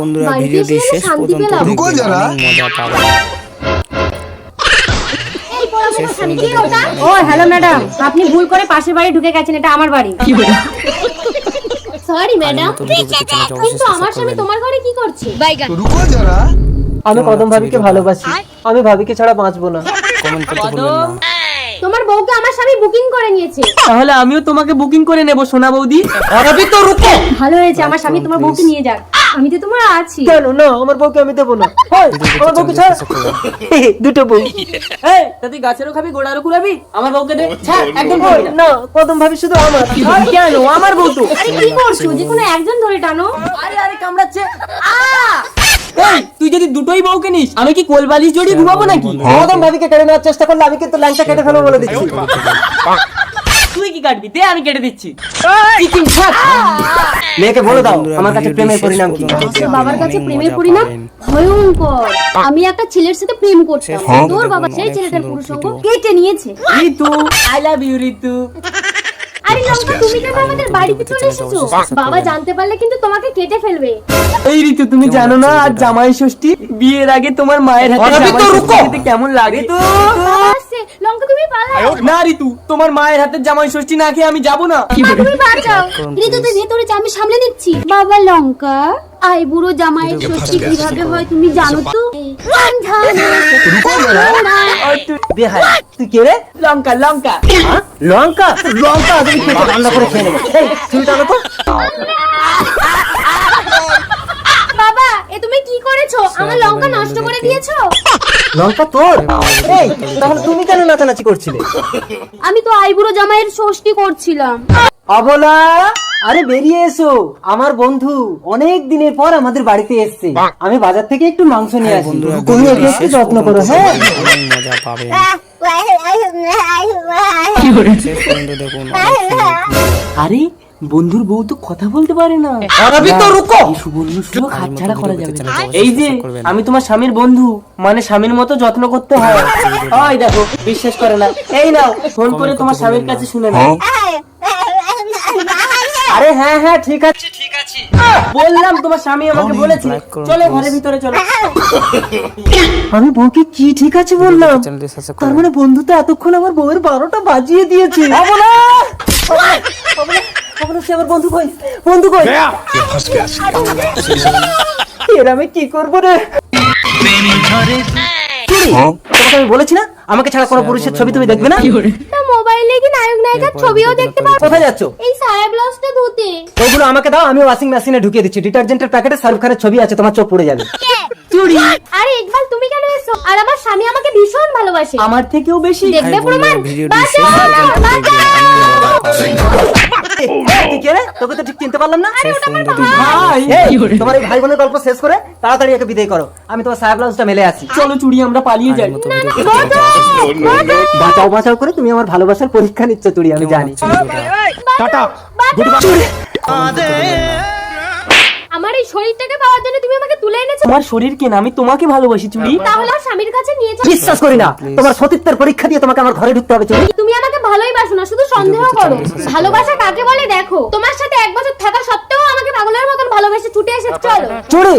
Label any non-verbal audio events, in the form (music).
বন্ধুরা ভিডিওটি শেষ পর্যন্ত মজা পাবে। ও হ্যালো ম্যাডাম আপনি ভুল করে পাশের বাড়ি ঢুকে গেছেন এটা আমার বাড়ি। সরি ম্যাডাম কিন্তু আমার স্বামী তোমার ঘরে কি করছে? রুকো যারা। আমি কদম ভাবিকে ভালোবাসি। আমি ভাবিকে ছাড়া বাঁচবো না। কমেন্ট করতে না। তোমার বউকে আমার স্বামী বুকিং করে নিয়েছে। তাহলে আমিও তোমাকে বুকিং করে নেব সোনা বৌদি। তো রুকো। ভালো হয়েছে আমার স্বামী তোমার বউকে নিয়ে যাক। আমি তো তোমার আছি কেন না আমার বউকে আমি দেবো না আমার বউকে ছাড় দুটো বউ এই তুই গাছেরও খাবি গোড়ারও কুড়াবি আমার বউকে দে ছাড় একদম খাবি না কদম ভাবি শুধু আমার কেন আমার বউ তো আরে কি করছ যে কোনো একজন ধরে টানো আরে আরে কামড়াচ্ছে এই তুই যদি দুটোই বউকে নিস আমি কি কোলবালিশ জড়িয়ে ঘুমাবো নাকি কদম ভাবিকে কেটে নেওয়ার চেষ্টা করলে আমি কিন্তু ল্যাংটা কেটে ফেলব বলে দিচ্ছি তুই কি কাটবি দে আমি কেটে দিচ্ছি ছাড় মেয়েকে বলে দাও আমার কাছে প্রেমের পরিণাম কি? বাবার কাছে প্রেমের পরিণাম ভয়ঙ্কর। আমি একটা ছেলের সাথে প্রেম করতাম। হ্যাঁ। তোর বাবা সেই ছেলেটার সুন্দর পুরুষ সঙ্গ ভিডিও। কেটে নিয়েছে। Ritu I love you Ritu. আরে লঙ্কা তুমি কেন আমাদের বাড়িতে চলে এসেছ? বাবা জানতে পারলে কিন্তু তোমাকে কেটে ফেলবে। এই ঋতু তুমি জানো না আজ জামাই ষষ্ঠী বিয়ের আগে তোমার মায়ের হাতে কেমন লাগে? তো লঙ্কা তুমি পালাও। না ঋতু তোমার মায়ের হাতে জামাই ষষ্ঠী না খেয়ে আমি যাব না। মা, তুমি বাঁচাও। ঋতুতে ভেতরে যে আমি সামলে নিচ্ছি। বাবা লঙ্কা আই বুড়ো জামাইয়ের ষষ্ঠী কীভাবে হয় তুমি জানো তো? বেহাই তুই কে রে? লঙ্কা লঙ্কা। লঙ্কা? লঙ্কা তুমি রান্না করে খেয়ে নেবে। এই তুমি টানো তো। করেছ আমার লঙ্কা নষ্ট করে দিয়েছ? লঙ্কা তোর? এই তাহলে তুমি কেন নাচানাচি করছিলে? আমি তো আই বুড়ো জামাইয়ের ষষ্ঠী করছিলাম। অবলা আরে বেরিয়ে এসো। আমার বন্ধু অনেক দিনের পর আমাদের বাড়িতে এসেছে। আমি বাজার থেকে একটু মাংস নিয়ে আসি। তুমি ওকে একটু যত্ন করো হ্যাঁ? মজা ভিডিও। (laughs) আরে বন্ধুর বউ তো কথা বলতে পারে না। আরবি তো রুকো। সুবর্ণ সুযোগ হাতছাড়া করা যাবে না। এই যে আমি তোমার স্বামীর বন্ধু মানে স্বামীর মতো যত্ন করতে হয়। ওই দেখো বিশ্বাস করে না। এই নাও ফোন করে তোমার স্বামীর কাছে শুনে নাও। আরে হ্যাঁ হ্যাঁ ঠিক আছে। ঠিক আছে। বললাম তোমার স্বামী আমাকে বলেছে। চলো ঘরের ভিতরে চলো। (laughs) আমি বউকে কি ঠিক আছে বললাম? তার মানে বন্ধু তো এতক্ষণ আমার বউয়ের বারোটা বাজিয়ে দিয়েছে। অবলা! অবলা! অবলা! অবলা, সে আমার বন্ধু কই? বন্ধু কই? এর আমি কি করব রে? তোমাকে আমি বলেছি না? আমাকে ছাড়া কোনো পুরুষের ছবি তুমি দেখবে না? তা মোবাইলে কি নায়ক নায়িকার ছবিও দেখতে পাবো? কোথায় যাচ্ছ? এই সায়া ব্লাউজটা ধুতে। ওগুলো আমাকে দাও আমি ওয়াশিং মেশিনে ঢুকিয়ে দিচ্ছি। ডিটারজেন্টের প্যাকেটে শাহরুখ খানের ছবি আছে তোমার চোখ পড়ে যাবে। চুরি! আরে ইকবাল তুমি কেন এসো? আর আমার স্বামী আমাকে ভীষণ ভালোবাসে। আমার থেকেও বেশি। দেখবে প্রমাণ? বাঁচাও, বাঁচাও। তোকে তো ঠিক চিনতে পারলাম না। তোমার এই ভাই বোনের গল্প শেষ করে তাড়াতাড়ি একে বিদায় করো। আমি তোমার সায়া ব্লাউজটা মেলে আছি। চলো চুড়ি আমরা পালিয়ে যাই। বাঁচাও বাঁচাও করে তুমি আমার ভালোবাসার পরীক্ষা নিচ্ছ চুড়ি আমি জানি। এই শরীরটাকে পাওয়ার জন্য তুমি আমাকে তুলে এনেছো? তোমার শরীর কেন? আমি তোমাকে ভালোবাসি চুড়ি তাহলে আমার স্বামীর কাছে নিয়ে যাও। বিশ্বাস করি না। তোমার সতীত্বের পরীক্ষা দিয়ে তোমাকে আমার ঘরে ঢুকতে হবে চুড়ি তুমি আমাকে ভালোই বাসো না শুধু সন্দেহ করো। ভালোবাসা কাকে বলে? দেখো তোমার সাথে এক বছর থাকা সত্ত্বেও আমাকে পাগলের মতন ভালোবেসে ছুটে এসে চলো। চুড়ি